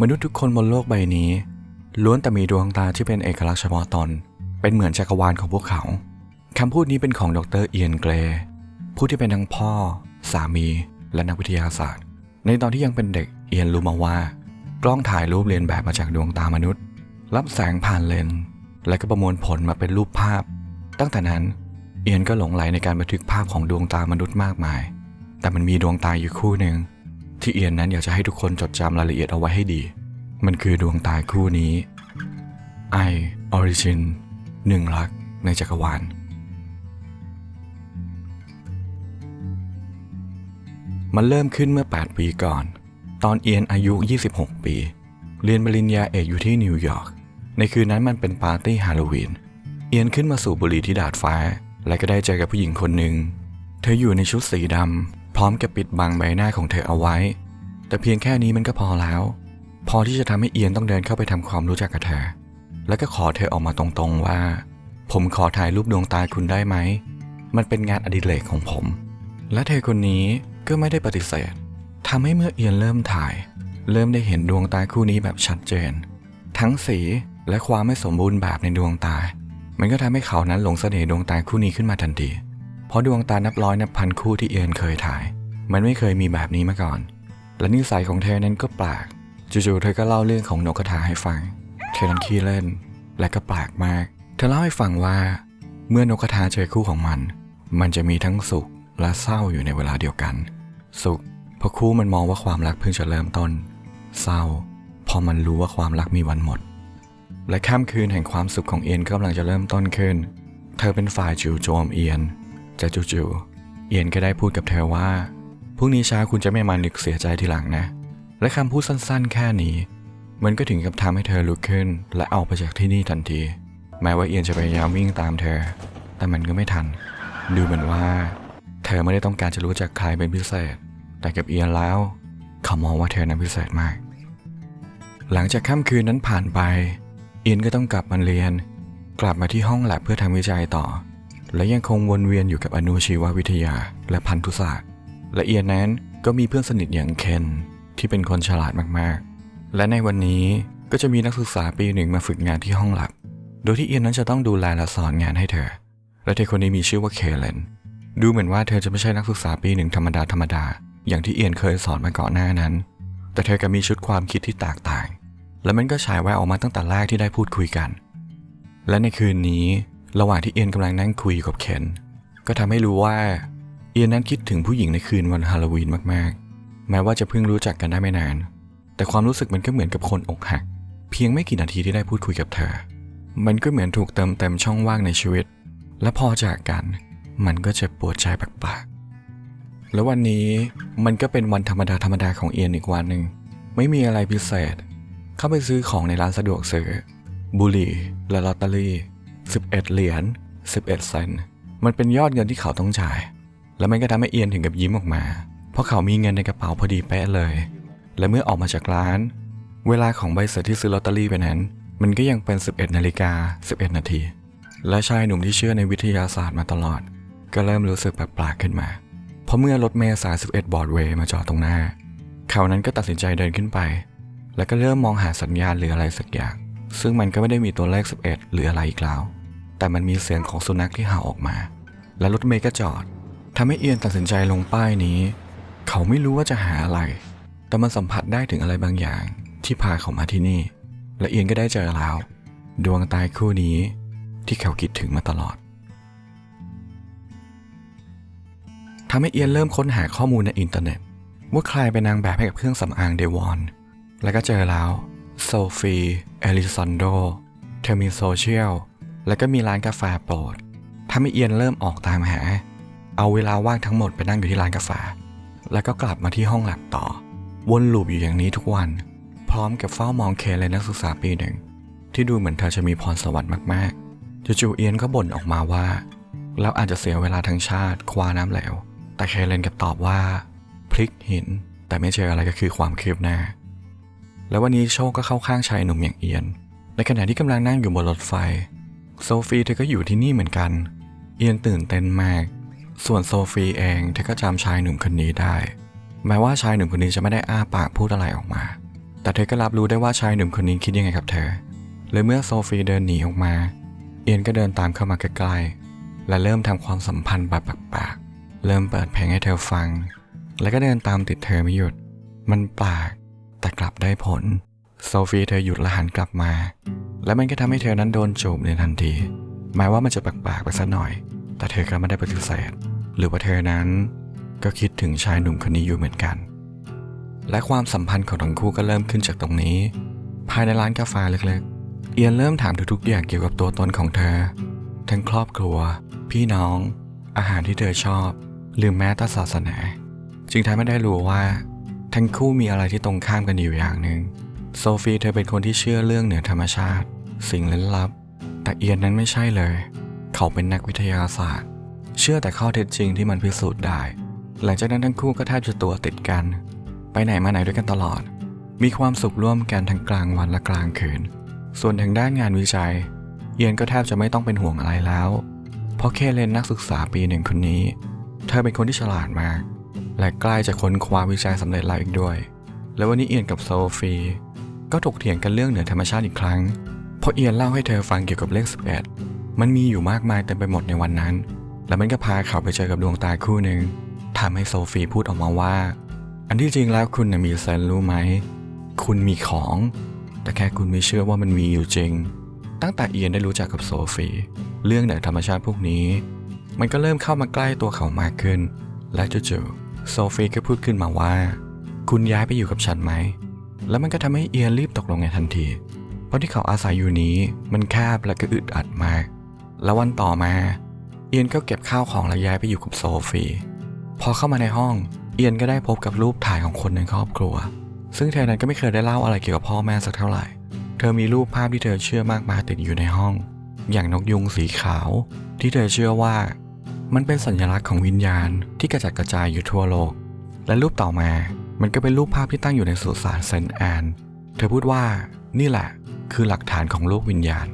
มนุษย์ทุกคนบนโลกใบนี้ ล้วนแต่มีดวงตาที่เป็นเอกลักษณ์เฉพาะตน เป็นเหมือนจักรวาลของพวกเขา คำพูดนี้เป็นของดรเอียนเกรผู้ที่เป็นทั้งพ่อ สามี และนักวิทยาศาสตร์ ในตอนที่ยังเป็นเด็กเอียนรู้มาว่า กล้องถ่ายรูปเรียนแบบมาจากดวงตามนุษย์ รับแสงผ่านเลนส์และก็ประมวลผลมาเป็นรูปภาพ ตั้งแต่นั้นเอียนก็หลงไหลในการบันทึกภาพของดวงตามนุษย์มากมาย แต่มันมีดวงตาอยู่คู่หนึ่ง ที่เอียนนั้นอยากจะให้ทุกคนจดจำรายละเอียดเอาไว้ให้ดี มันคือดวงตาคู่นี้ I Origin หนึ่งลักในจักรวาลมันเริ่มขึ้นเมื่อ 8 ปีก่อน ตอนเอียนอายุ 26 ปี เรียนปริญญาเอกอยู่ที่นิวยอร์ก ในคืนนั้นมันเป็นปาร์ตี้ฮาโลวีน เอียนขึ้นมาสู่บุหรี่ที่ดาดฟ้า และก็ได้เจอกับผู้หญิงคนหนึ่ง เธออยู่ในชุดสีดำ ร้อมกับปิดบังใบหน้าของเธอเอาไว้ แต่เพียงแค่นี้มันก็พอแล้ว พอที่จะทำให้เอียนต้องเดินเข้าไปทำความรู้จักกับเธอ แล้วก็ขอเธอออกมาตรงๆว่า ผมขอถ่ายรูปดวงตาคุณได้ไหม มันเป็นงานอดิเรกของผม และเธอคนนี้ก็ไม่ได้ปฏิเสธทำให้เมื่อเอียนเริ่มถ่าย เริ่มได้เห็นดวงตาคู่นี้แบบชัดเจน ทั้งสีและความไม่สมบูรณ์แบบในดวงตา มันก็ทำให้เขานั้นหลงเสน่ห์ดวงตาคู่นี้ขึ้นมาทันที เพราะดวงตานับร้อยนับพันคู่ที่เอียนเคยถ่าย มันไม่เคยมีแบบนี้มาก่อน และนิสัยของเธอนั้นก็แปลกจู่ๆเธอก็เล่าเรื่องของนกกระทาให้ฟัง เธอนั้นขี้เล่น และก็แปลกมาก เธอเล่าให้ฟังว่า เมื่อนกกระทาเจอคู่ของมัน มันจะมีทั้งสุขและเศร้าอยู่ในเวลาเดียวกัน สุขเพราะคู่มันมองว่าความรักเพิ่งจะเริ่มต้น เศร้าเพอมันรู้ว่าความรักมีวันหมด และค่ำคืนแห่งความสุขของเอียนก็กำลังจะเริ่มต้นขึ้น เธอเป็นฝ่ายจู่โจมเอียน แต่จู่ๆเอียนก็ได้พูดกับเธอว่าพรุ่งนี้เช้าคุณจะไม่มานึกเสียใจทีหลังนะ และคำพูดสั้นๆ แค่นี้ มันก็ถึงกับทำให้เธอลุกขึ้น และออกไปจากที่นี่ทันที แม้ว่าเอียนจะพยายามวิ่งตามเธอ แต่มันก็ไม่ทัน ดูเหมือนว่า เธอไม่ได้ต้องการจะรู้จักใครเป็นพิเศษ แต่กับเอียนแล้ว เขามองว่าเธอนั้นพิเศษมาก หลังจากค่ำคืนนั้นผ่านไป เอียนก็ต้องกลับมาเรียน กลับมาที่ห้องแลบเพื่อทำวิจัยต่อ และยังคงวนเวียนอยู่กับอนุชีววิทยาและพันธุศาสตร์ และเอียนนั้นก็มีเพื่อนสนิทอย่างเคนที่เป็นคนฉลาดมากๆ และในวันนี้ก็จะมีนักศึกษาปีหนึ่งมาฝึกงานที่ห้องแลบโดยที่เอียนนั้นจะต้องดูแลและสอนงานให้เธอ และเธอคนนี้มีชื่อว่าเคเลน ดูเหมือนว่าเธอจะไม่ใช่นักศึกษาปีหนึ่งธรรมดาธรรมดา อย่างที่เอียนเคยสอนมาก่อนหน้านั้น แต่เธอก็มีชุดความคิดที่แตกต่าง และมันก็ฉายแววออกมาตั้งแต่แรกที่ได้พูดคุยกัน และในคืนนี้ ระหว่างที่เอียนกำลังนั่งคุยกับเคนก็ทำให้รู้ว่าเอียนนั้นคิดถึงผู้หญิงในคืนวันฮาโลวีนมากๆ แม้ว่าจะเพิ่งรู้จักกันได้ไม่นาน แต่ความรู้สึกมันก็เหมือนกับคนอกหัก เพียงไม่กี่นาทีที่ได้พูดคุยกับเธอ มันก็เหมือนถูกเติมเต็มช่องว่างในชีวิต และพอจากกัน มันก็จะปวดใจแปลกๆแล้ววันนี้มันก็เป็นวันธรรมดาธรรมดาของเอียนอีกวันหนึ่งไม่มีอะไรพิเศษ เข้าไปซื้อของในร้านสะดวกซื้อบุหรี่และลอตเตอรี่ 11 เหรียญ 11 เซน มันเป็นยอดเงินที่เขาต้องจ่าย และมันก็ทำให้เอียนถึงกับยิ้มออกมา เพราะเขามีเงินในกระเป๋าพอดีเป๊ะเลย และเมื่อออกมาจากร้าน เวลาของใบเสร็จที่ซื้อลอตเตอรี่ไปนั้น มันก็ยังเป็น 11 นาฬิกา 11 นาที และชายหนุ่มที่เชื่อในวิทยาศาสตร์มาตลอด ก็เริ่มรู้สึกแปลกๆขึ้นมา เพราะเมื่อรถเมล์สาย 11 บอร์ดเวย์มาจอดตรงหน้า เขานั้นก็ตัดสินใจเดินขึ้นไป แล้วก็เริ่มมองหาสัญญาณหรืออะไรสักอย่างซึ่งมันก็ไม่ได้มีตัวเลข 11 หรืออะไรอีกแล้ว แต่มันมีเสียงของสุนัขที่เห่าออกมา และรถเมล์ก็จอดทำให้เอียนตัดสินใจลงป้ายนี้ เขาไม่รู้ว่าจะหาอะไร แต่มันสัมผัสได้ถึงอะไรบางอย่างที่พาเขามาที่นี่ และเอียนก็ได้เจอแล้ว ดวงตายคู่นี้ที่เขาคิดถึงมาตลอดทำให้เอียนเริ่มค้นหาข้อมูลในอินเทอร์เน็ต ว่าใครเป็นนางแบบให้กับเครื่องสำอางเดวอน แล้วก็เจอแล้วโซฟีเอลิซอนโดเธอมีโซเชียล แล้วก็มีร้านกาแฟโปรดทำให้เอียนเริ่มออกตามหา เอาเวลาว่างทั้งหมดไปนั่งอยู่ที่ร้านกาแฟ แล้วก็กลับมาที่ห้องแลบต่อ วนลูปอยู่อย่างนี้ทุกวัน พร้อมกับเฝ้ามองเคเลยนักศึกษาปีหนึ่ง ที่ดูเหมือนเธอจะมีพรสวรรค์มากๆจู่ๆเอียนก็บ่นออกมาว่า แล้วอาจจะเสียเวลาทั้งชาติคว้าน้ำเหลวแต่เคเลนกับตอบว่า พลิกหิน แต่ไม่เจออะไรก็คือความคืบหน้า แล้ววันนี้โชคก็เข้าข้างชายหนุ่มอย่างเอียน ในขณะที่กำลังนั่งอยู่บนรถไฟ โซฟีเธอก็อยู่ที่นี่เหมือนกัน เอียนตื่นเต้นมาก ส่วนโซฟีเองเธอก็จำชายหนุ่มคนนี้ได้ แม้ว่าชายหนุ่มคนนี้จะไม่ได้อ้าปากพูดอะไรออกมา แต่เธอก็รับรู้ได้ว่าชายหนุ่มคนนี้คิดยังไงกับเธอเลยเมื่อโซฟีเดินหนีออกมา เอียนก็เดินตามเข้ามาใกล้ๆ และเริ่มทำความสัมพันธ์แบบแปลกๆเริ่มเปิดเพลงให้เธอฟัง แล้วก็เดินตามติดเธอไม่หยุด มันแปลกแต่กลับได้ผล โซฟีเธอหยุดและหันกลับมา และมันก็ทำให้เธอนั้นโดนจูบในทันทีแม้ว่ามันจะแปลกไปสักหน่อย แต่เธอก็ไม่ได้ปฏิเสธ หรือว่าเธอนั้น ก็คิดถึงชายหนุ่มคนนี้อยู่เหมือนกัน และความสัมพันธ์ของทั้งคู่ก็เริ่มขึ้นจากตรงนี้ ภายในร้านกาแฟเล็กๆ เอียนเริ่มถามทุกๆอย่างเกี่ยวกับตัวตนของเธอ ทั้งครอบครัว พี่น้อง อาหารที่เธอชอบ หรือแม้แต่ศาสนา จึงทำให้ได้รู้ว่า ทั้งคู่มีอะไรที่ตรงข้ามกันอยู่อย่างหนึ่ง โซฟีเธอเป็นคนที่เชื่อเรื่องเหนือธรรมชาติ สิ่งลึกลับ แต่เอียนนั้นไม่ใช่เลย เขาเป็นนักวิทยาศาสตร์ เชื่อแต่ข้อเท็จจริงที่มันพิสูจน์ได้ หลังจากนั้นทั้งคู่ก็แทบจะตัวติดกัน ไปไหนมาไหนด้วยกันตลอด มีความสุขร่วมกันทั้งกลางวันและกลางคืน ส่วนทางด้านงานวิจัย เอียนก็แทบจะไม่ต้องเป็นห่วงอะไรแล้ว เพราะเคเลนนักศึกษาปีหนึ่งคนนี้ เธอเป็นคนที่ฉลาดมาก และใกล้จะค้นคว้าวิจัยสำเร็จแล้วอีกด้วย แล้ววันนี้เอียนกับโซฟี ก็ถกเถียงกันเรื่องเหนือธรรมชาติอีกครั้ง เพราะเอียนเล่าให้เธอฟังเกี่ยวกับเลข 11 มันมีอยู่มากมายเต็มไปหมดในวันนั้น แล้วมันก็พาเขาไปเจอกับดวงตาคู่หนึ่งทำให้โซฟีพูดออกมาว่า อันที่จริงแล้วคุณมีเซนรู้ไหม คุณมีของ แต่แค่คุณไม่เชื่อว่ามันมีอยู่จริง ตั้งแต่เอียนได้รู้จักกับโซฟี เรื่องเหนือธรรมชาติพวกนี้ มันก็เริ่มเข้ามาใกล้ตัวเขามากขึ้น และจู่ๆโซฟีก็พูดขึ้นมาว่า คุณย้ายไปอยู่กับฉันไหม แล้วมันก็ทำให้เอียนรีบตกลงในทันที เพราะที่เขาอาศัยอยู่นี้มันแคบและก็อึดอัดมาก แล้ววันต่อมา เอียนก็เก็บข้าวของและย้ายไปอยู่กับโซฟี พอเข้ามาในห้อง เอียนก็ได้พบกับรูปถ่ายของคนในครอบครัว ซึ่งเธอนั้นก็ไม่เคยได้เล่าอะไรเกี่ยวกับพ่อแม่สักเท่าไหร่ เธอมีรูปภาพที่เธอเชื่อมากมายติดอยู่ในห้อง อย่างนกยุงสีขาว ที่เธอเชื่อว่า มันเป็นสัญลักษณ์ของวิญญาณที่กระจัดกระจายอยู่ทั่วโลก และรูปต่อมา มันก็เป็นรูปภาพที่ตั้งอยู่ในสุสานเซนต์แอน เธอพูดว่านี่แหละ คือหลักฐานของโลกวิญญาณ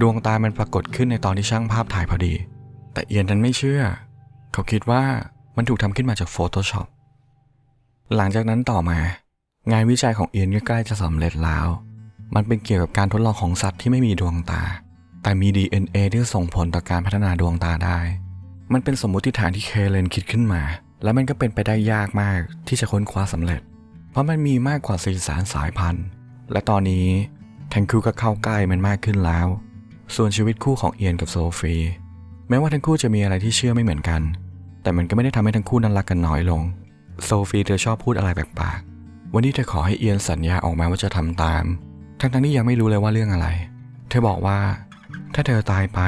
ดวงตามันปรากฏขึ้นในตอนที่ช่างภาพถ่ายพอดี แต่เอียนนั้นไม่เชื่อ เขาคิดว่ามันถูกทำขึ้นมาจาก Photoshop หลังจากนั้นต่อมา งานวิจัยของเอียนก็ใกล้จะสำเร็จแล้ว มันเป็นเกี่ยวกับการทดลองของสัตว์ที่ไม่มีดวงตา แต่มี DNA ที่ส่งผลต่อการพัฒนาดวงตาได้ มันเป็นสมมติฐานที่เคเลนคิดขึ้นมา และมันก็เป็นไปได้ยากมากที่จะค้นคว้าสำเร็จ เพราะมันมีมากกว่าสี่สารสายพันธุ์ และตอนนี้แทงคูก็เข้าใกล้มันมากขึ้นแล้ว ส่วนชีวิตคู่ของเอียนกับโซฟีแม้ว่าทั้งคู่จะมีอะไรที่เชื่อไม่เหมือนกัน แต่มันก็ไม่ได้ทำให้ทั้งคู่นั้นรักกันน้อยลง โซฟีเธอชอบพูดอะไรแปลกๆวันนี้เธอขอให้เอียนสัญญาออกมาว่าจะทำตาม ทั้งๆที่ยังไม่รู้เลยว่าเรื่องอะไร เธอบอกว่า ถ้าเธอตายไป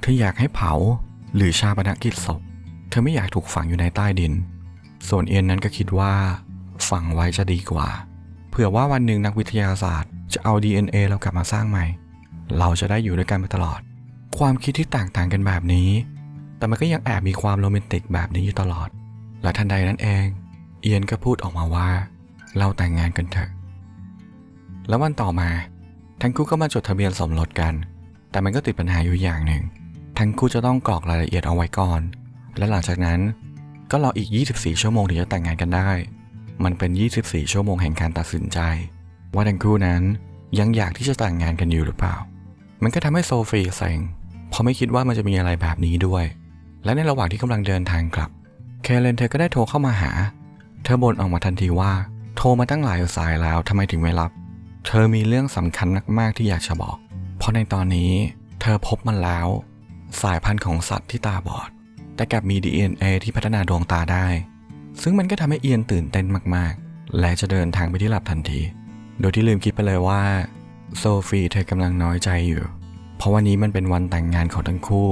เธออยากให้เผาหรือชาปนกิจศพ ธอไม่อยากถูกฝังอยู่ในใต้ดิน ส่วนเอียนนั้นก็คิดว่า ฝังไว้จะดีกว่า เผื่อว่าวันหนึ่งนักวิทยาศาสตร์ จะเอา DNA เรากลับมาสร้างใหม่ เราจะได้อยู่ด้วยกันไปตลอด ความคิดที่ต่างต่างกันแบบนี้ แต่มันก็ยังแอบมีความโรแมนติกแบบนี้อยู่ตลอด และทันใดนั้นเอง เอียนก็พูดออกมาว่า เราแต่งงานกันเถอะ แล้ววันต่อมา ทั้งคู่ก็มาจดทะเบียนสมรสกัน แต่มันก็ติดปัญหาอยู่อย่างหนึ่ง ทั้งคู่จะต้องกรอกรายละเอียดเอาไว้ก่อน และหลังจากนั้นก็รออีก 24 ชั่วโมงถึงจะแต่งงานกันได้ มันเป็น 24 ชั่วโมงแห่งการตัดสินใจ ว่าทั้งคู่นั้นยังอยากที่จะแต่งงานกันอยู่หรือเปล่า มันก็ทำให้โซฟีเซ็งเพราะไม่คิดว่ามันจะมีอะไรแบบนี้ด้วย และในระหว่างที่กำลังเดินทางกลับ เคเลนเธอก็ได้โทรเข้ามาหา เธอบ่นออกมาทันทีว่า โทรมาตั้งหลายสายแล้วทำไมถึงไม่รับ เธอมีเรื่องสำคัญมากๆที่อยากจะบอก เพราะในตอนนี้ เธอพบมันแล้ว สายพันธุ์ของสัตว์ที่ตาบอด แต่กลับมี DNA ที่พัฒนาดวงตาได้ ซึ่งมันก็ทำให้เอียนตื่นเต้นมากๆ และจะเดินทางไปที่หลับทันที โดยที่ลืมคิดไปเลยว่า โซฟีเธอกำลังน้อยใจอยู่ เพราะวันนี้มันเป็นวันแต่งงานของทั้งคู่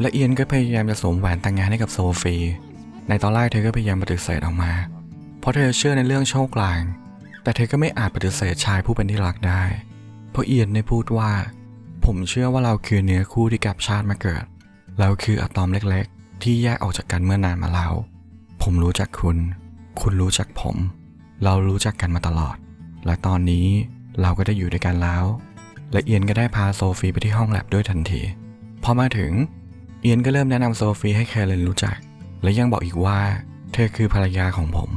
และเอียนก็พยายามจะสวมแหวนแต่งงานให้กับโซฟี ในตอนแรกเธอก็พยายามปฏิเสธออกมา เพราะเธอเชื่อในเรื่องโชคลาง แต่เธอก็ไม่อาจปฏิเสธชายผู้เป็นที่รักได้ เพราะเอียนได้พูดว่า ผมเชื่อว่าเราคือเนื้อคู่ที่กลับชาติมาเกิด เราคืออะตอมเล็กๆ ที่แยกออกจากกันเมื่อนานมาแล้ว ผมรู้จักคุณ คุณรู้จักผม เรารู้จักกันมาตลอด และตอนนี้เราก็ได้อยู่ด้วยกันแล้ว และเอียนก็ได้พาโซฟีไปที่ห้องแลบด้วยทันที พอมาถึง เอียนก็เริ่มแนะนำโซฟีให้แคลนรู้จัก และยังบอกอีกว่า เธอคือภรรยาของผม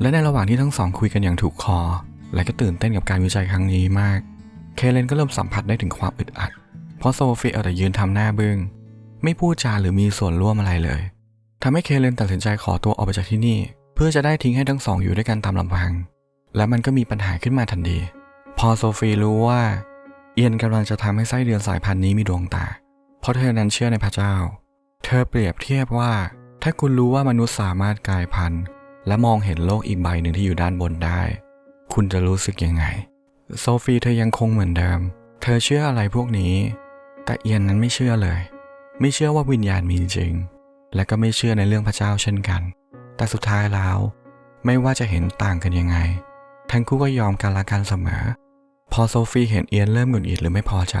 และในระหว่างที่ทั้งสองคุยกันอย่างถูกคอ และก็ตื่นเต้นกับการวิจัยครั้งนี้มาก เคเลนก็เริ่มสัมผัสได้ถึงความอึดอัด เพราะโซฟีเอาแต่ยืนทำหน้าบึง้ง ไม่พูดจาหรือมีส่วนร่วมอะไรเลยทำให้เคเลนตัดสินใจขอตัวออกไปจากที่นี่ เพื่อจะได้ทิ้งให้ทั้งสองอยู่ด้วยกันตามลำพัง และมันก็มีปัญหาขึ้นมาทันทีพอโซฟีรู้ว่าเอียนกำลังจะทำให้ไส้เดือนสายพันธุ์นี้มีดวงตา เพราะเธอนั้นเชื่อในพระเจ้า เธอเปรียบเทียบว่า ถ้าคุณรู้ว่ามนุษย์สามารถกลายพันธุ์ และมองเห็นโลกอีกใบหนึ่งที่อยู่ด้านบนได้ คุณจะรู้สึกยังไง โซฟีเธอยังคงเหมือนเดิม เธอเชื่ออะไรพวกนี้ แต่เอียนนั้นไม่เชื่อเลย ไม่เชื่อว่าวิญญาณมีจริง และก็ไม่เชื่อในเรื่องพระเจ้าเช่นกัน แต่สุดท้ายแล้ว ไม่ว่าจะเห็นต่างกันยังไง ทั้งคู่ก็ยอมกันละกันเสมอ พอโซฟีเห็นเอียนเริ่มหงุดหงิดหรือไม่พอใจ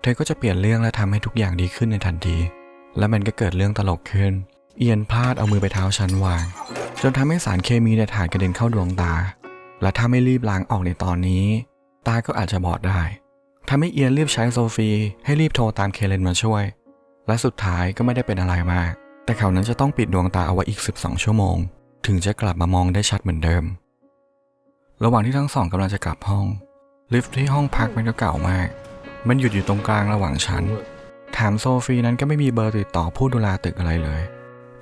เธอก็จะเปลี่ยนเรื่องและทำให้ทุกอย่างดีขึ้นในทันที และมันก็เกิดเรื่องตลกขึ้น เอียนพลาดเอามือไปเท้าชั้นวาง จนทำให้สารเคมีในถ่าดกระเด็นเข้าดวงตา และถ้าไม่รีบล้างออกในตอนนี้ ตาก็อาจจะบอดได้ทำให้เอียนรีบใช้โซฟีให้รีบโทรตามเคเลนมาช่วย และสุดท้ายก็ไม่ได้เป็นอะไรมาก แต่เขานั้นจะต้องปิดดวงตาเอาไว้อีก 12 ชั่วโมง ถึงจะกลับมามองได้ชัดเหมือนเดิม ระหว่างที่ทั้งสองกำลังจะกลับห้อง ลิฟต์ที่ห้องพักมันก็เก่ามาก มันหยุดอยู่ตรงกลางระหว่างชั้น ถามโซฟีนั้นก็ไม่มีเบอร์ติดต่อผู้ดูแลตึกอะไรเลย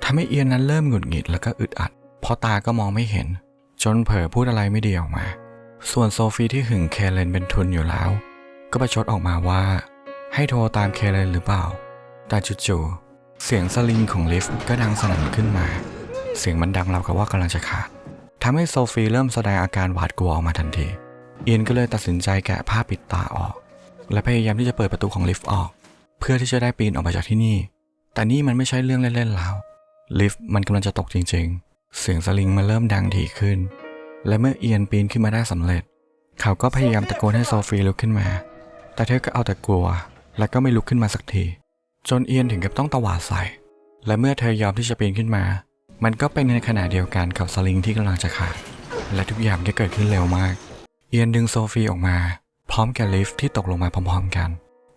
ทำให้เอียนนั้นเริ่มหงุดหงิดแล้วก็อึดอัด เพราะตาก็มองไม่เห็น จนเผลอพูดอะไรไม่ดีออกมา ส่วนโซฟีที่หึงเคเลนเป็นทุนอยู่แล้ว ก็ประชดออกมาว่า ให้โทรตามเคเลนหรือเปล่า แต่จู่ๆเสียงสลิงของลิฟต์ก็ดังสนั่นขึ้นมา เสียงมันดังราวกับว่ากำลังจะขาดทำให้โซฟีเริ่มแสดงอาการหวาดกลัวออกมาทันที เอียนก็เลยตัดสินใจแกะผ้าปิดตาออก และพยายามที่จะเปิดประตูของลิฟต์ออก เพื่อที่จะได้ปีนออกมาจากที่นี่ แต่นี่มันไม่ใช่เรื่องเล่นๆแล้ว ลิฟต์มันกำลังจะตกจริง ๆ เสียงสลิงมันเริ่มดังถี่ขึ้น และเมื่อเอียนปีนขึ้นมาได้สำเร็จ เขาก็พยายามตะโกนให้โซฟีลุกขึ้นมา แต่เธอก็เอาแต่กลัว และก็ไม่ลุกขึ้นมาสักที จนเอียนถึงกับต้องตวาดใส่ และเมื่อเธอยอมที่จะปีนขึ้นมา มันก็เป็นในขณะเดียวกันกับสลิงที่กำลังจะขาด และทุกอย่างก็เกิดขึ้นเร็วมาก เอียนดึงโซฟีออกมา พร้อมกับลิฟที่ตกลงมาพร้อมๆกัน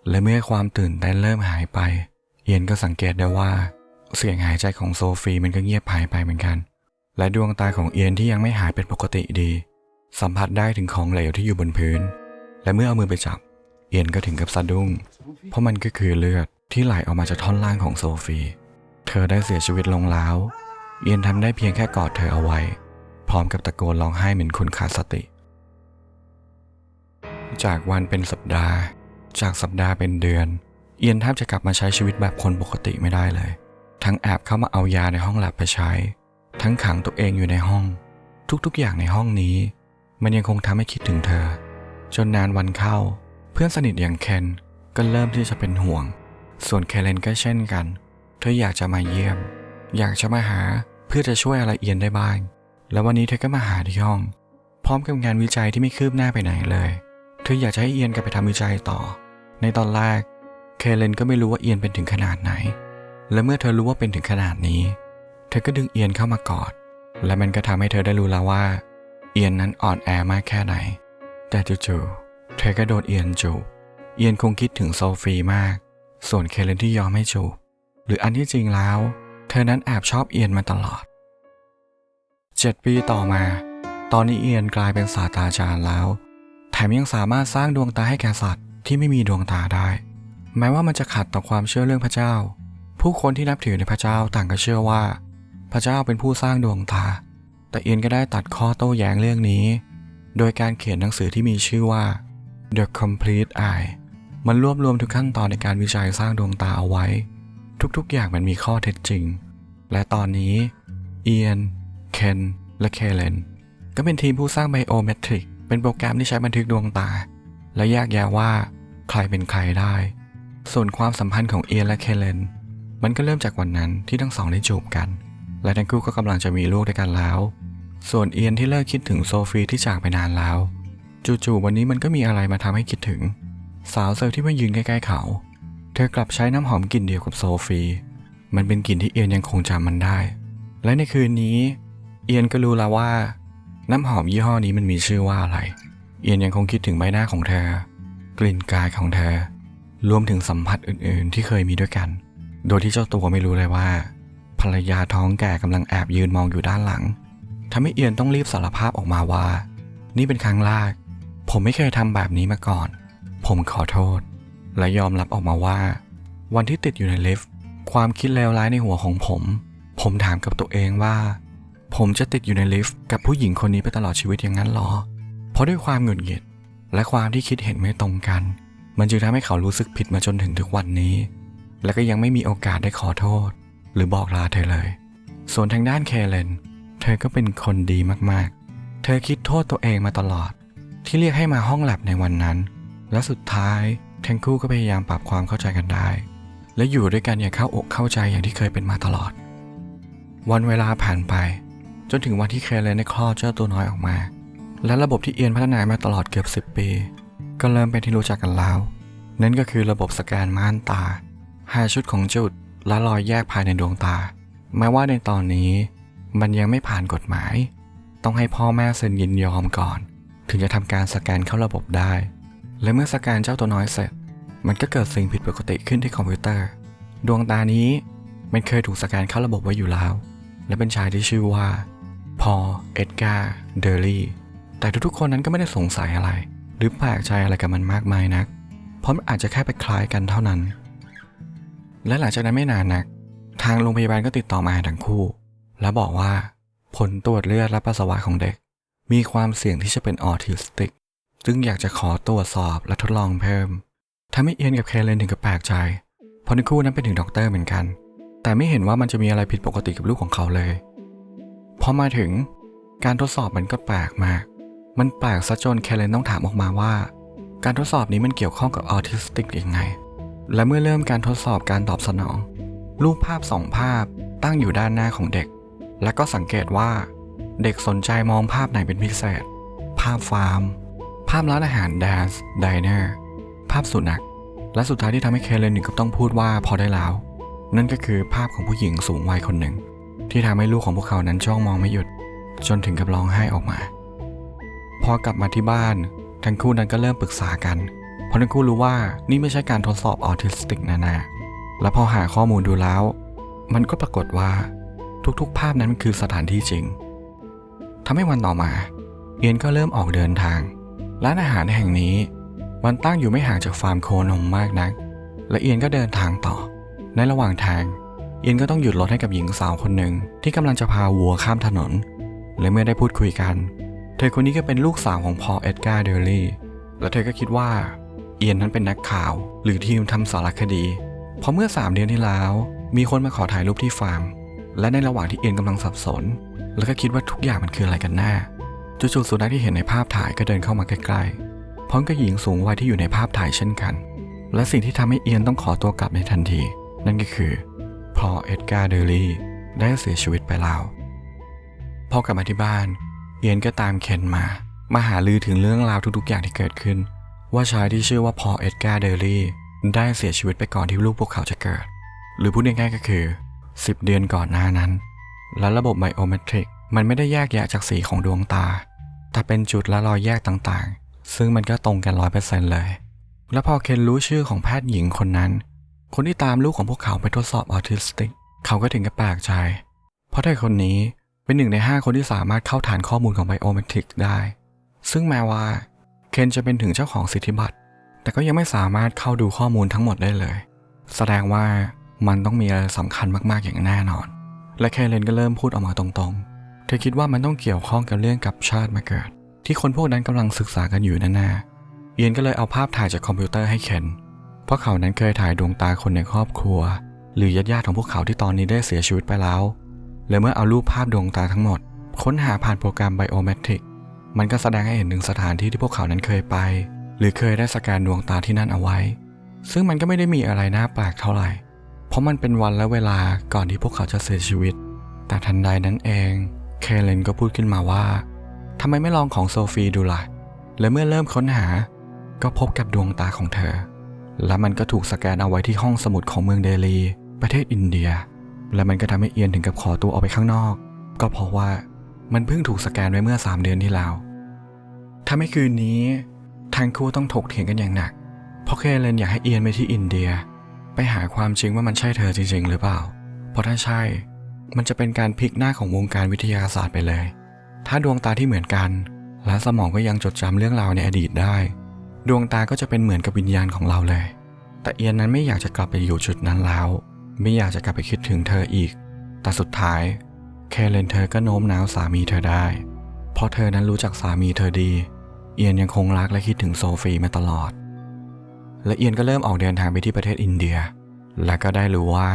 และเมื่อความตื่นเต้นเริ่มหายไป เอียนก็สังเกตได้ว่า เสียงหายใจของโซฟีมันก็เงียบหายไปเหมือนกัน และดวงตาของเอียนที่ยังไม่หายเป็นปกติดี สัมผัสได้ถึงของเหลวที่อยู่บนพื้น และเมื่อเอามือไปจับ เอียนก็ถึงกับสะดุ้ง เพราะมันก็คือเลือด ที่ไหลออกมาจากท่อนล่างของโซฟี เธอได้เสียชีวิตลงแล้ว เอียนทำได้เพียงแค่กอดเธอเอาไว้ พร้อมกับตะโกนร้องไห้เหมือนคนขาดสติ จากวันเป็นสัปดาห์ จากสัปดาห์เป็นเดือน เอียนแทบจะกลับมาใช้ชีวิตแบบคนปกติไม่ได้เลย ทั้งแอบเข้ามาเอายาในห้องแลบไปใช้ ทั้งขังตัวเองอยู่ในห้อง ทุกๆอย่างในห้องนี้ มันยังคงทำให้คิดถึงเธอ จนนานวันเข้า เพื่อนสนิทอย่างเคนก็เริ่มที่จะเป็นห่วง ส่วนเคเลนก็เช่นกัน เธออยากจะมาเยี่ยม อยากจะมาหาเพื่อจะช่วยอะไรเอียนได้บ้าง แล้ววันนี้เธอก็มาหาที่ห้อง พร้อมกับงานวิจัยที่ไม่คืบหน้าไปไหนเลย เธออยากจะให้เอียนกลับไปทำวิจัยต่อ ในตอนแรก เคเลนก็ไม่รู้ว่าเอียนเป็นถึงขนาดไหน และเมื่อเธอรู้ว่าเป็นถึงขนาดนี้ เธอก็ดึงเอียนเข้ามากอด และมันก็ทำให้เธอได้รู้แล้วว่า เอียนนั้นอ่อนแอมากแค่ไหน แต่จู่ๆเธอก็โดนเอียนจูบเอียนคงคิดถึงโซฟีมาก ส่วนเคเลนที่ยอมให้จูบหรืออันที่จริงแล้ว เธอนั้นแอบชอบเอียนมาตลอดเจ็ดปีต่อมา ตอนนี้เอียนกลายเป็นศาสตราจารย์แล้ว แถมยังสามารถสร้างดวงตาให้แก่สัตว์ที่ไม่มีดวงตาได้ แม้ว่ามันจะขัดต่อความเชื่อเรื่องพระเจ้า ผู้คนที่นับถือในพระเจ้าต่างก็เชื่อว่า พระเจ้าเป็นผู้สร้างดวงตา แต่เอียนก็ได้ตัดข้อโต้แย้งเรื่องนี้ โดยการเขียนหนังสือที่มีชื่อว่า The Complete Eye มันรวบรวมทุกขั้นตอนในการวิจัยสร้างดวงตาเอาไว้ ทุกๆ อย่างมันมีข้อเท็จจริง และตอนนี้ เอียน เคน และเคเลน ก็เป็นทีมผู้สร้างไบโอเมตริก เป็นโปรแกรมที่ใช้บันทึกดวงตา และแยกแยะว่า ใครเป็นใครได้ ส่วนความสัมพันธ์ของเอียนและเคเลน มันก็เริ่มจากวันนั้นที่ทั้งสองได้จูบกัน และทั้งคู่ก็กำลังจะมีลูกด้วยกันแล้ว ส่วนเอียนที่เลิกคิดถึงโซฟีที่จากไปนานแล้ว จู่ๆวันนี้มันก็มีอะไรมาทำให้คิดถึง สาวเซอร์ที่มายืนใกล้ๆเขา เธอกลับใช้น้ำหอมกลิ่นเดียวกับโซฟี มันเป็นกลิ่นที่เอียนยังคงจำมันได้ และในคืนนี้ เอียนก็รู้แล้วว่า น้ำหอมยี่ห้อนี้มันมีชื่อว่าอะไร เอียนยังคงคิดถึงใบหน้าของเธอ กลิ่นกายของเธอ รวมถึงสัมผัสอื่นๆ ที่เคยมีด้วยกัน โดยที่เจ้าตัวไม่รู้เลยว่า ภรรยาท้องแก่กำลังแอบยืนมองอยู่ด้านหลังทำให้เอียนต้องรีบสารภาพออกมาว่า นี่เป็นครั้งแรกผมไม่เคยทำแบบนี้มาก่อน ผมขอโทษ และยอมรับออกมาว่า วันที่ติดอยู่ในลิฟต์ความคิดเลวร้ายในหัวของผม ผมถามกับตัวเองว่า ผมจะติดอยู่ในลิฟต์กับผู้หญิงคนนี้ไปตลอดชีวิตอย่างนั้นหรอ เพราะด้วยความหงุดหงิด และความที่คิดเห็นไม่ตรงกัน มันจึงทำให้เขารู้สึกผิดมาจนถึงทุกวันนี้ และก็ยังไม่มีโอกาสได้ขอโทษ หรือบอกลาเธอเลย ส่วนทางด้านเคเลนเธอก็เป็นคนดีมากๆ เธอคิดโทษตัวเองมาตลอด ที่เรียกให้มาห้องแลบในวันนั้น และสุดท้ายทั้งคู่ก็พยายามปรับความเข้าใจกันได้ และอยู่ด้วยกันอย่างเข้าอกเข้าใจอย่างที่เคยเป็นมาตลอด วันเวลาผ่านไป จนถึงวันที่เคเลนได้คลอดเจ้าตัวน้อยออกมา และระบบที่เอียนพัฒนามาตลอดเกือบ 10 ปี ก็เริ่มเป็นที่รู้จักกันแล้ว นั่นก็คือระบบสแกนม่านตาหาชุดของจุดและรอยแยกภายในดวงตา แม้ว่าในตอนนี้ มันยังไม่ผ่านกฎหมาย ต้องให้พ่อแม่เซ็นยินยอมก่อน ถึงจะทำการสแกนเข้าระบบได้ และเมื่อสแกนเจ้าตัวน้อยเสร็จ มันก็เกิดสิ่งผิดปกติขึ้นที่คอมพิวเตอร์ ดวงตานี้มันเคยถูกสแกนเข้าระบบไว้อยู่แล้ว และเป็นชายที่ชื่อว่า พอเอ็ดการ์ เดอรี่ แต่ทุกๆคนนั้นก็ไม่ได้สงสัยอะไร หรือแปลกใจอะไรกับมันมากมายนัก เพราะมันอาจจะแค่ไปคล้ายกันเท่านั้น และหลังจากนั้นไม่นานนัก ทางโรงพยาบาลก็ติดต่อมาหาทั้งคู่ และบอกว่า ผลตรวจเลือดและปัสสาวะของเด็ก มีความเสี่ยงที่จะเป็นออทิสติก ซึ่งอยากจะขอตรวจสอบและทดลองเพิ่มทำให้เอียนกับเคเลนถึงกับแปลกใจ เพราะทั้งคู่นั้นเป็นถึงด็อกเตอร์เหมือนกัน แต่ไม่เห็นว่ามันจะมีอะไรผิดปกติกับลูกของเขาเลย พอมาถึงการทดสอบมันก็แปลกมาก มันแปลกซะจนเคเลนต้องถามออกมาว่า การทดสอบนี้มันเกี่ยวข้องกับออทิสติกยังไง และเมื่อเริ่มการทดสอบการตอบสนอง รูปภาพสองภาพตั้งอยู่ด้านหน้าของเด็ก และก็สังเกตว่า เด็กสนใจมองภาพไหนเป็นพิเศษ ภาพฟาร์ม ภาพร้านอาหารดนส์ไดเนอร์ภาพสุนัข และสุดท้ายที่ทำให้เคเลนถึงกับต้องพูดว่าพอได้แล้ว นั่นก็คือภาพของผู้หญิงสูงวัยคนหนึ่ง ที่ทำให้ลูกของพวกเขานั้นจ้องมองไม่หยุด จนถึงกับร้องไห้ออกมา พอกลับมาที่บ้าน ทั้งคู่นั้นก็เริ่มปรึกษากัน เพราะทั้งคู่รู้ว่านี่ไม่ใช่การทดสอบออทิสติกแน่ๆและพอหาข้อมูลดูแล้ว มันก็ปรากฏว่าทุกๆ ภาพนั้นมันคือสถานที่จริงทำให้วันต่อมา เอียนก็เริ่มออกเดินทาง ร้านอาหารแห่งนี้ มันตั้งอยู่ไม่ห่างจากฟาร์มโคนมมากนัก และเอียนก็เดินทางต่อ ในระหว่างทาง เอียนก็ต้องหยุดรถให้กับหญิงสาวคนหนึ่งที่กำลังจะพาวัวข้ามถนน และเมื่อได้พูดคุยกัน เธอคนนี้ก็เป็นลูกสาวของพอเอ็ดการ์เดลลี่และเธอก็คิดว่า เอียนนั้นเป็นนักข่าว หรือทีมทำสารคดี เพราะเมื่อ 3 เดือนที่แล้ว มีคนมาขอถ่ายรูปที่ฟาร์ม และในระหว่างที่เอียนกำลังสับสน แล้วก็คิดว่าทุกอย่างมันคืออะไรกันแน่ จู่ๆสุนัขที่เห็นในภาพถ่ายก็เดินเข้ามาใกล้ๆ พร้อมกับหญิงสูงวัยที่อยู่ในภาพถ่ายเช่นกัน และสิ่งที่ทำให้เอียนต้องขอตัวกลับในทันที นั่นก็คือพอเอ็ดการ์เดลลี่ได้เสียชีวิตไปแล้วพอกลับมาที่บ้าน เอียนก็ตามเคนมา มาหาลือถึงเรื่องราวทุกๆอย่างที่เกิดขึ้น ว่าชายที่ชื่อว่าพอเอ็ดการ์เดลลี่ได้เสียชีวิตไปก่อนที่ลูกพวกเขาจะเกิด หรือพูดง่ายๆก็คือ 10 เดือนก่อนหน้านั้น และระบบไบโอเมตริก มันไม่ได้แยกแยะจากสีของดวงตา แต่เป็นจุดและรอยแยกต่างๆ ซึ่งมันก็ตรงกันร้อยเปอร์เซ็นต์เลย และพอเคนรู้ชื่อของแพทย์หญิงคนนั้น คนที่ตามลูกของพวกเขาไปทดสอบออทิสติก เขาก็ถึงกับแปลกใจ เพราะเธอคนนี้เป็นหนึ่งในห้าคนที่สามารถเข้าฐานข้อมูลของไบโอเมตริกได้ ซึ่งแม้ว่าเคนจะเป็นถึงเจ้าของสิทธิบัตร แต่ก็ยังไม่สามารถเข้าดูข้อมูลทั้งหมดได้เลย แสดงว่ามันต้องมีอะไรสำคัญมากๆอย่างแน่นอน และเคเลนก็เริ่มพูดออกมาตรงๆ เธอคิดว่ามันต้องเกี่ยวข้องกับเรื่องกับชาติมาเกิด ที่คนพวกนั้นกำลังศึกษากันอยู่แน่ๆเอียนก็เลยเอาภาพถ่ายจากคอมพิวเตอร์ให้เคนเพราะเขานั้นเคยถ่ายดวงตาคนในครอบครัว หรือญาติๆของพวกเขาที่ตอนนี้ได้เสียชีวิตไปแล้ว และเมื่อเอารูปภาพดวงตาทั้งหมด ค้นหาผ่านโปรแกรมไบโอเมตริกมันก็แสดงให้เห็นถึงสถานที่ที่พวกเขานั้นเคยไป หรือเคยได้สแกนดวงตาที่นั่นเอาไว้ ซึ่งมันก็ไม่ได้มีอะไรน่าแปลกเท่าไหร่ เพราะมันเป็นวันและเวลาก่อนที่พวกเขาจะเสียชีวิต แต่ทันใดนั้นเอง เคเลนก็พูดขึ้นมาว่าทำไมไม่ลองของโซฟีดูล่ะ และเมื่อเริ่มค้นหา ก็พบกับดวงตาของเธอ และมันก็ถูกสแกนเอาไว้ที่ห้องสมุดของเมืองเดลี ประเทศอินเดีย และมันก็ทำให้เอียนถึงกับขอตัวออกไปข้างนอก ก็เพราะว่ามันเพิ่งถูกสแกนไว้เมื่อ 3 เดือนที่แล้วทำให้คืนนี้ทั้งคู่ต้องถกเถียงกันอย่างหนัก เพราะเคเลนอยากให้เอียนไปที่อินเดีย ไปหาความจริงว่ามันใช่เธอจริงๆ หรือเปล่า เพราะถ้าใช่ มันจะเป็นการพลิกหน้าของวงการวิทยาศาสตร์ไปเลย ถ้าดวงตาที่เหมือนกัน และสมองก็ยังจดจำเรื่องราวในอดีตได้ ดวงตาก็จะเป็นเหมือนกับวิญญาณของเราเลย แต่เอียนนั้นไม่อยากจะกลับไปอยู่จุดนั้นแล้ว ไม่อยากจะกลับไปคิดถึงเธออีก แต่สุดท้าย เคเลนเธอก็โน้มน้าวสามีเธอได้ เพราะเธอนั้นรู้จักสามีเธอดี เอียนยังคงรักและคิดถึงโซฟีมาตลอด และเอียนก็เริ่มออกเดินทางไปที่ประเทศอินเดีย และก็ได้รู้ว่า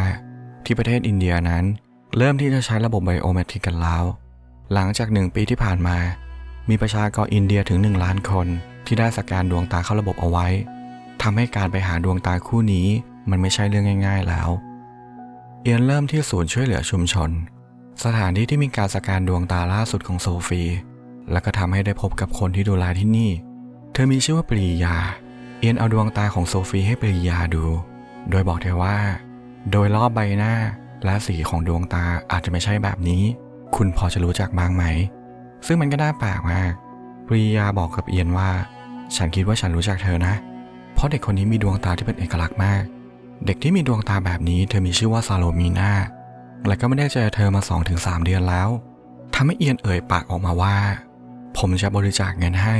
ที่ประเทศอินเดียนั้น เริ่มที่จะใช้ระบบไบโอเมตริกกันแล้ว หลังจากหนึ่งปีที่ผ่านมา มีประชากรอินเดียถึง 1 ล้านคน ที่ได้สแกนดวงตาเข้าระบบเอาไว้ทำให้การไปหาดวงตาคู่นี้มันไม่ใช่เรื่องง่าย ๆแล้ว เอียนเริ่มที่ศูนย์ช่วยเหลือชุมชน สถานที่ที่มีการสแกนดวงตาล่าสุดของโซฟี แล้วก็ทำให้ได้พบกับคนที่ดูแลที่นี่ เธอมีชื่อว่าปรียา เอียนเอาดวงตาของโซฟีให้ปรียาดู โดยบอกเธอว่า โดยรอบใบหน้า และสีของดวงตาอาจจะไม่ใช่แบบนี้ คุณพอจะรู้จักบ้างไหม ซึ่งมันก็น่าแปลกมากปรียาบอกกับเอียนว่า ฉันคิดว่าฉันรู้จักเธอนะ เพราะเด็กคนนี้มีดวงตาที่เป็นเอกลักษณ์มาก เด็กที่มีดวงตาแบบนี้เธอมีชื่อว่าซาโลมีนาและก็ไม่ได้เจอเธอมา2-3 เดือนแล้วทำให้เอียนเอ่ยปากออกมาว่า ผมจะบริจาคเงินให้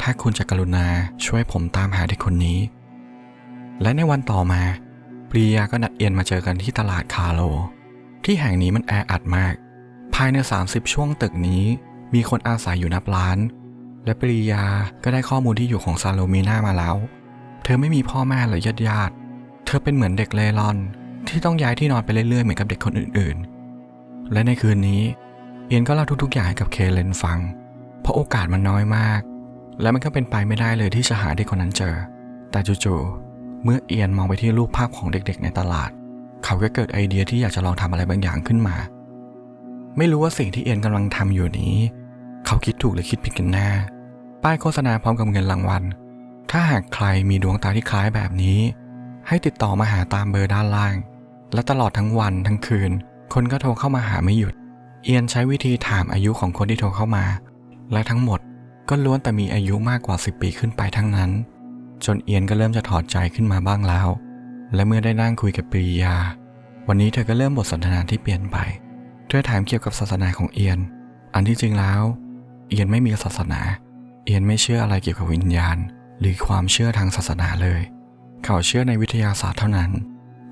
ถ้าคุณจะกรุณาช่วยผมตามหาเด็กคนนี้ และในวันต่อมา ปรียาก็นัดเอียนมาเจอกันที่ตลาดคาโล ที่แห่งนี้มันแออัดมาก ภายใน 30 ช่วงตึกนี้ มีคนอาศัยอยู่นับล้าน และปรียาก็ได้ข้อมูลที่อยู่ของซาโลมีนามาแล้ว เธอไม่มีพ่อแม่หรือญาติญาติเธอเป็นเหมือนเด็กเล่ร่อน ที่ต้องย้ายที่นอนไปเรื่อยๆเหมือนกับเด็กคนอื่นๆ และในคืนนี้เอียนก็เล่าทุกๆอย่างให้กับเคเลนฟัง เพราะโอกาสมันน้อยมาก และมันก็เป็นไปไม่ได้เลยที่จะหาเด็กคนนั้นเจอ แต่จู่ๆ เมื่อเอียนมองไปที่รูปภาพของเด็กๆในตลาด เขาก็เกิดไอเดียที่อยากจะลองทำอะไรบางอย่างขึ้นมา ไม่รู้ว่าสิ่งที่เอียนกำลังทำอยู่นี้ เขาคิดถูกหรือคิดผิดกันแน่ ป้ายโฆษณาพร้อมกับเงินรางวัล ถ้าหากใครมีดวงตาที่คล้ายแบบนี้ ให้ติดต่อมาหาตามเบอร์ด้านล่าง และตลอดทั้งวันทั้งคืน คนก็โทรเข้ามาหาไม่หยุด เอียนใช้วิธีถามอายุของคนที่โทรเข้ามา และทั้งหมดก็ล้วนแต่มีอายุมากกว่า 10 ปีขึ้นไปทั้งนั้น จนเอียนก็เริ่มจะถอดใจขึ้นมาบ้างแล้ว และเมื่อได้นั่งคุยกับปรียา วันนี้เธอก็เริ่มบทสนทนาที่เปลี่ยนไปเธอถามเกี่ยวกับศาสนาของเอียน อันที่จริงแล้ว เอียนไม่มีศาสนา เอียนไม่เชื่ออะไรเกี่ยวกับวิญญาณ หรือความเชื่อทางศาสนาเลย เขาเชื่อในวิทยาศาสตร์เท่านั้น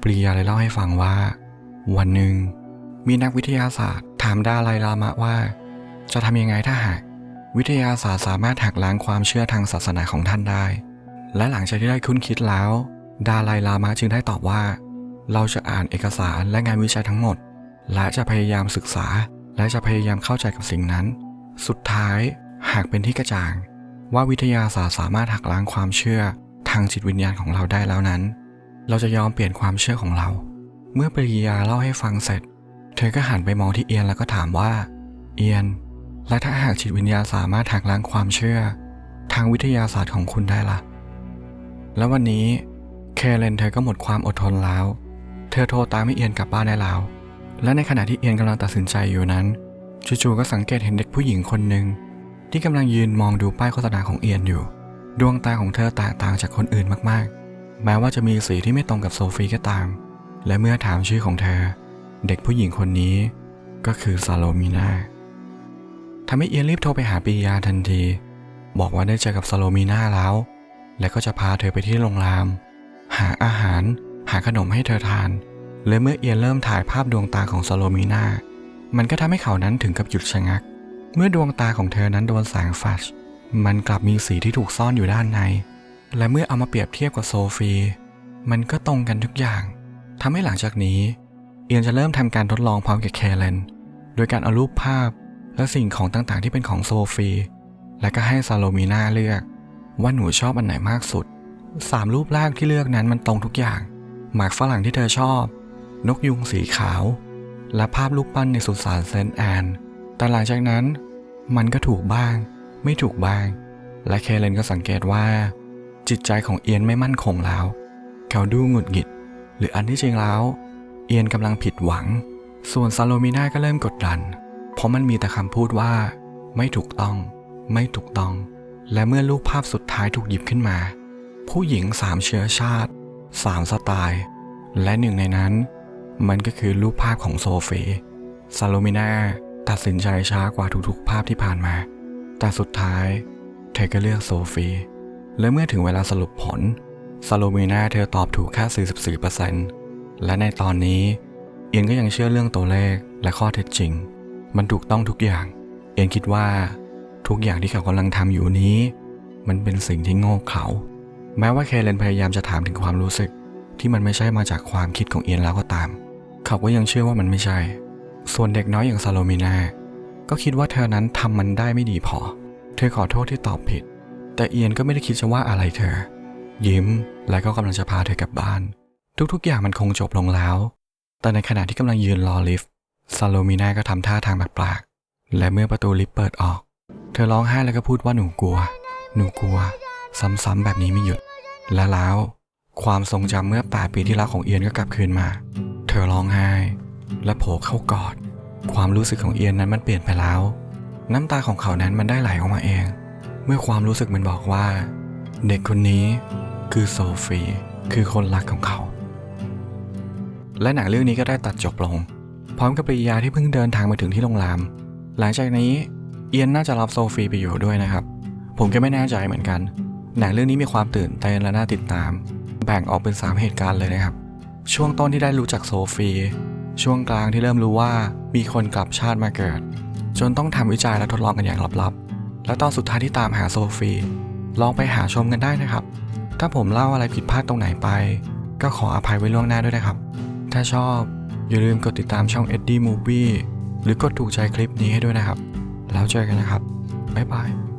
ปรียาเลยเล่าให้ฟังว่า วันหนึ่งมีนักวิทยาศาสตร์ ถามดาไลลามะว่า จะทำยังไงถ้าหากวิทยาศาสตร์สามารถหักล้างความเชื่อทางศาสนาของท่านได้ และหลังจากที่ได้คุ้นคิดแล้ว ดาไลลามะจึงได้ตอบว่า เราจะอ่านเอกสารและงานวิจัยทั้งหมด และจะพยายามศึกษา และจะพยายามเข้าใจกับสิ่งนั้น สุดท้ายหากเป็นที่กระจ่าง ว่าวิทยาศาสตร์สามารถหักล้างความเชื่อทางจิตวิญญาณของเราได้แล้วนั้น เราจะยอมเปลี่ยนความเชื่อของเรา เมื่อปริยาเล่าให้ฟังเสร็จ เธอก็หันไปมองที่เอียนแล้วก็ถามว่า เอียน และถ้าหากจิตวิญญาณสามารถหักล้างความเชื่อ ทางวิทยาศาสตร์ของคุณได้ล่ะ แล้ววันนี้เคเลนเธอก็หมดความอดทนแล้ว เธอโทรตามให้เอียนกลับบ้านได้แล้ว และในขณะที่เอียนกำลังตัดสินใจอยู่นั้นจู่ๆก็สังเกตเห็นเด็กผู้หญิงคนหนึ่งที่กำลังยืนมองดูป้ายโฆษณาของเอียนอยู่ ดวงตาของเธอแตกต่างจากคนอื่นมากๆ แม้ว่าจะมีสีที่ไม่ตรงกับโซฟีก็ตาม และเมื่อถามชื่อของเธอ เด็กผู้หญิงคนนี้ก็คือซาโลมีนาทำให้เอียนรีบโทรไปหาปียาทันที บอกว่าได้เจอกับซาโลมีนาแล้ว และก็จะพาเธอไปที่โรงแรมหาอาหาร หาขนมให้เธอทาน และเมื่อเอียนเริ่มถ่ายภาพดวงตาของซาโลมีนามันก็ทำให้เขานั้นถึงกับหยุดชะงัก เมื่อดวงตาของเธอนั้นโดนแสงแฟลชมันกลับมีสีที่ถูกซ่อนอยู่ด้านใน และเมื่อเอามาเปรียบเทียบกับโซฟี มันก็ตรงกันทุกอย่างทำให้หลังจากนี้ เอียนจะเริ่มทำการทดลองพร้อมกับเคเลนโดยการเอารูปภาพและสิ่งของต่างๆที่เป็นของโซฟี และก็ให้ซาโลมีนาเลือก ว่าหนูชอบอันไหนมากสุดสามรูปแรกที่เลือกนั้นมันตรงทุกอย่าง หมากฝรั่งที่เธอชอบ นกยุงสีขาว และภาพรูปปั้นในสุสานเซนต์แอนแต่หลังจากนั้น มันก็ถูกบ้าง ไม่ถูกบ้าง และเคเลนก็สังเกตว่า จิตใจของเอียนไม่มั่นคงแล้ว เขาดูหงุดหงิด หรืออันที่จริงแล้ว เอียนกำลังผิดหวัง ส่วนซาโลมีนาก็เริ่มกดดัน เพราะมันมีแต่คำพูดว่า ไม่ถูกต้อง ไม่ถูกต้อง และเมื่อรูปภาพสุดท้ายถูกหยิบขึ้นมา ผู้หญิงสามเชื้อชาติสามสไตล์ และหนึ่งในนั้น มันก็คือรูปภาพของโซฟีซาโลมินาตัดสินใจช้ากว่าทุกๆ ภาพที่ผ่านมา แต่สุดท้ายเธอก็เลือกโซฟีและเมื่อถึงเวลาสรุปผลซาโลมีนาเธอตอบถูกแค่44%และในตอนนี้ เอียนก็ยังเชื่อเรื่องตัวเลขและข้อเท็จจริง มันถูกต้องทุกอย่าง เอียนคิดว่า ทุกอย่างที่เขากำลังทำอยู่นี้ มันเป็นสิ่งที่โง่เขลาแม้ว่าเคเลนพยายามจะถามถึงความรู้สึก ที่มันไม่ใช่มาจากความคิดของเอียนแล้วก็ตาม เขาก็ยังเชื่อว่ามันไม่ใช่ ส่วนเด็กน้อยอย่างซาโลมินาก็คิดว่าเธอนั้นทำมันได้ไม่ดีพอ เธอขอโทษที่ตอบผิด แต่เอียนก็ไม่ได้คิดจะว่าอะไรเธอ ยิ้มและก็กำลังจะพาเธอกลับบ้าน ทุกๆอย่างมันคงจบลงแล้ว แต่ในขณะที่กำลังยืนรอลิฟต์ซาโลมินาก็ทำท่าทางแปลกๆและเมื่อประตูลิฟต์เปิดออก เธอร้องไห้แล้วก็พูดว่าหนูกลัว หนูกลัว ซ้ำๆแบบนี้ไม่หยุด และแล้วความทรงจำเมื่อ8ปีที่แล้วของเอียนก็กลับคืนมา เธอร้องไห้ และโผล่เข้ากอด ความรู้สึกของเอียนนั้นมันเปลี่ยนไปแล้ว น้ำตาของเขานั้นมันได้ไหลออกมาเอง เมื่อความรู้สึกมันบอกว่า เด็กคนนี้คือโซฟีคือคนรักของเขา และหนังเรื่องนี้ก็ได้ตัดจบลง พร้อมกับปริยาที่เพิ่งเดินทางมาถึงที่โรงแรมหลังจากนี้ เอียนน่าจะรับโซฟีไปอยู่ด้วยนะครับ ผมก็ไม่แน่ใจเหมือนกัน หนังเรื่องนี้มีความตื่นเต้นและน่าติดตาม แบ่งออกเป็น 3 เหตุการณ์เลยนะครับ ช่วงต้นที่ได้รู้จักโซฟี ช่วงกลางที่เริ่มรู้ว่ามีคนกลับชาติมาเกิด จนต้องทำวิจัยและทดลองกันอย่างลับๆ และตอนสุดท้ายที่ตามหาโซฟี ลองไปหาชมกันได้นะครับ ถ้าผมเล่าอะไรผิดพลาดตรงไหนไป ก็ขออภัยไว้ล่วงหน้าด้วยนะครับ ถ้าชอบอย่าลืมกดติดตามช่อง Eddie Movie หรือกดถูกใจคลิปนี้ให้ด้วยนะครับ แล้วเจอกันนะครับ บ๊ายบาย